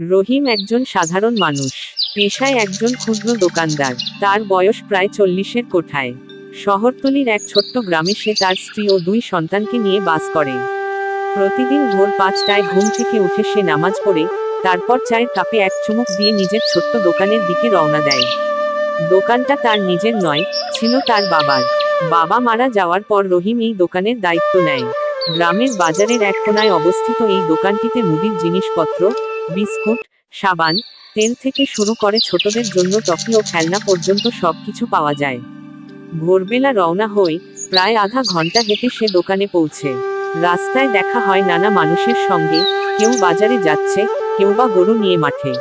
রহিম একজন সাধারণ মানুষ, পেশায় একজন ক্ষুদ্র দোকানদার, তার বয়স প্রায় চল্লিশের কোঠায়। শহরতলির এক ছোট্ট গ্রামে সে তার স্ত্রী ও দুই সন্তানকে নিয়ে বাস করে। প্রতিদিন ভোর পাঁচটায় ঘুম থেকে উঠে সে নামাজ পড়ে, তারপর চায়ের কাপে এক চুমুক দিয়ে নিজের ছোট্ট দোকানের দিকে রওনা দেয়। দোকানটা তার নিজের নয়, ছিল তার বাবার। বাবা মারা যাওয়ার পর রহিম এই দোকানের দায়িত্ব নেয়। গ্রামের বাজারের এক কোনায় অবস্থিত এই দোকানটিতে মুদির জিনিসপত্র বিস্কুট, সাবান, তেল থেকে শুরু করে ছোটদের জন্য টফি ও খেলনা পর্যন্ত সবকিছু পাওয়া যায়। ভোরবেলা রওনা হয়ে প্রায় আধা ঘণ্টা হেঁটে সে দোকানে পৌঁছে। রাস্তায় দেখা হয় নানা মানুষের সঙ্গে, কেউ বাজারে যাচ্ছে, কেউ বা গরু নিয়ে মাঠে।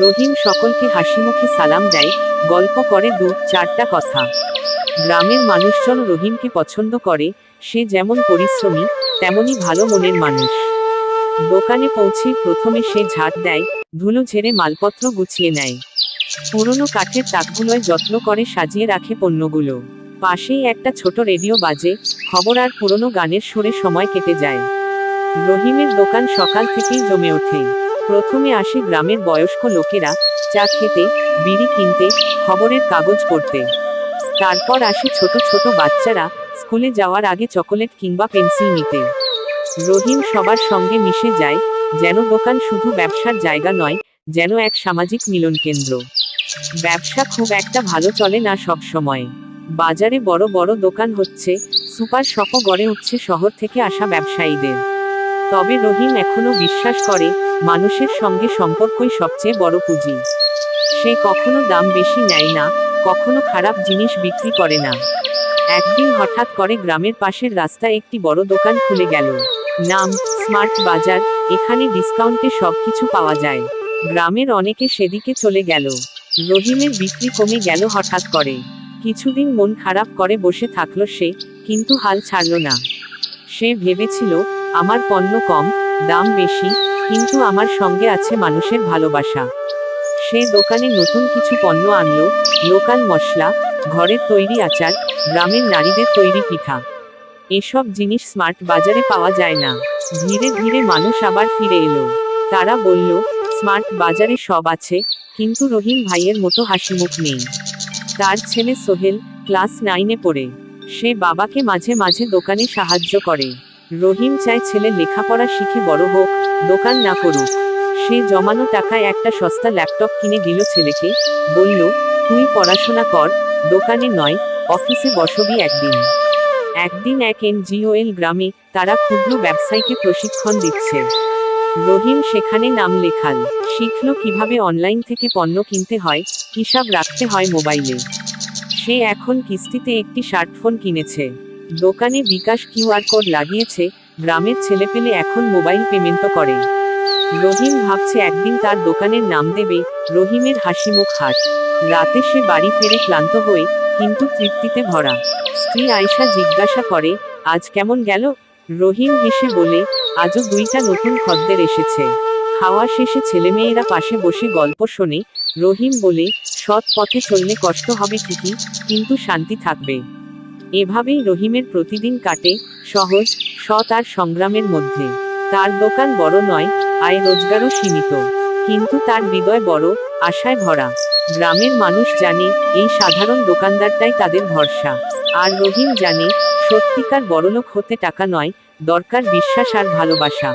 রহিম সকলকে হাসিমুখে সালাম দেয়, গল্প করে দু চারটা কথা। গ্রামের মানুষজন রহিমকে পছন্দ করে, সে যেমন পরিশ্রমী তেমনই ভালো মনের মানুষ। দোকানে পৌঁছে প্রথমে সে ঝাঁট দেয়, ধুলো ঝেড়ে মালপত্র গুছিয়ে নেয়। পুরনো কাঠের তাকগুলোয় যত্ন করে সাজিয়ে রাখে পণ্যগুলো। পাশেই একটা ছোট রেডিও বাজে, খবর আর পুরনো গানের সুরে সময় কেটে যায়। রহিমের দোকান সকাল থেকেই জমে ওঠে। প্রথমে আসে গ্রামের বয়স্ক লোকেরা, চা খেতে, বিড়ি কিনতে, খবরের কাগজ পড়তে। তারপর আসে ছোট ছোট বাচ্চারা, স্কুলে যাওয়ার আগে চকোলেট কিংবা পেন্সিল নিতে। রহিম সবার সঙ্গে মিশে যায়, যেন দোকান শুধু ব্যবসার জায়গা নয়, যেন এক সামাজিক মিলন কেন্দ্র। ব্যবসা খুব একটা ভালো চলে না সব সময়। বাজারে বড় বড় দোকান হচ্ছে, সুপার শপও গড়ে উঠছে শহর থেকে আসা ব্যবসায়ীদের। তবে রহিম এখনও বিশ্বাস করে, মানুষের সঙ্গে সম্পর্কই সবচেয়ে বড় পুঁজি। সে কখনো দাম বেশি নেয় না, কখনো খারাপ জিনিস বিক্রি করে না। একদিন হঠাৎ করে গ্রামের পাশের রাস্তায় একটি বড় দোকান খুলে গেল। নাম, স্মার্ট বাজার, এখানে ডিসকাউন্টে সবকিছু পাওয়া যায়। গ্রামের অনেকে সেদিকে চলে গেল। রহিমের বিক্রি কমে গেল হঠাৎ করে। কিছুদিন মন খারাপ করে বসে থাকল সে, কিন্তু হাল ছাড়ল না। সে ভেবেছিল, আমার পণ্য কম, দাম বেশি, কিন্তু আমার সঙ্গে আছে মানুষের ভালোবাসা। সে দোকানে নতুন কিছু পণ্য আনলো, লোকাল মশলা, ঘরের তৈরি আচার, গ্রামের নারীদের তৈরি পিঠা। এসব জিনিস স্মার্ট বাজারে পাওয়া যায় না। ধীরে ধীরে মানুষ আবার ফিরে এলো। তারা বলল স্মার্ট বাজারে সব আছে, কিন্তু রহিম ভাইয়ের মতো হাসিমুখ নেই। তার ছেলে সোহেল, ক্লাস নাইনে পড়ে। সে বাবাকে মাঝে মাঝে দোকানে সাহায্য করে। রহিম চায় ছেলে লেখাপড়া শিখে বড় হোক, দোকান না করুক। সে জমানো টাকায় একটা সস্তা ল্যাপটপ কিনে দিল ছেলেকে, বলল, তুই পড়াশোনা কর, দোকানে নয়, অফিসে বসবি একদিন। একদিন এক এনজিওএল গ্রামে তারা ক্ষুদ্র ব্যবসায়ীকে প্রশিক্ষণ দিচ্ছে। রহিম সেখানে নাম লেখাল। শিখল কীভাবে অনলাইন থেকে পণ্য কিনতে হয়, হিসাব রাখতে হয় মোবাইলে। সে এখন কিস্তিতে একটি স্মার্টফোন কিনেছে। দোকানে বিকাশ কিউআর কোড লাগিয়েছে, গ্রামের ছেলেপেলে এখন মোবাইল পেমেন্টও করে। রহিম ভাবছে একদিন তার দোকানের নাম দেবে, রহিমের হাসিমুখ হাট। রাতে সে বাড়ি ফেরে ক্লান্ত হয়ে, কিন্তু তৃপ্তিতে ভরা। স্ত্রী আয়শা জিজ্ঞাসা করে, আজ কেমন গেল? রহিম হেসে বলে, আজও দুইটা নতুন খদ্দের এসেছে। খাওয়া শেষে ছেলেমেয়েরা পাশে বসে গল্প শোনে। রহিম বলে, সৎ পথে চললে কষ্ট হবে ঠিকই, কিন্তু শান্তি থাকবে। এভাবেই রহিমের প্রতিদিন কাটে, সহজ, সৎ আর সংগ্রামের মধ্যে। তার দোকান বড় নয়, আয় রোজগারও সীমিত। কিন্তু তার হৃদয় বড়, আশায় ভরা। গ্রামের মানুষ জানে, এই সাধারণ দোকানদারটাই তাদের ভরসা। আর রহিম জানে, সত্যিকার বড়লোক হতে টাকা নয়, দরকার বিশ্বাস আর ভালোবাসা।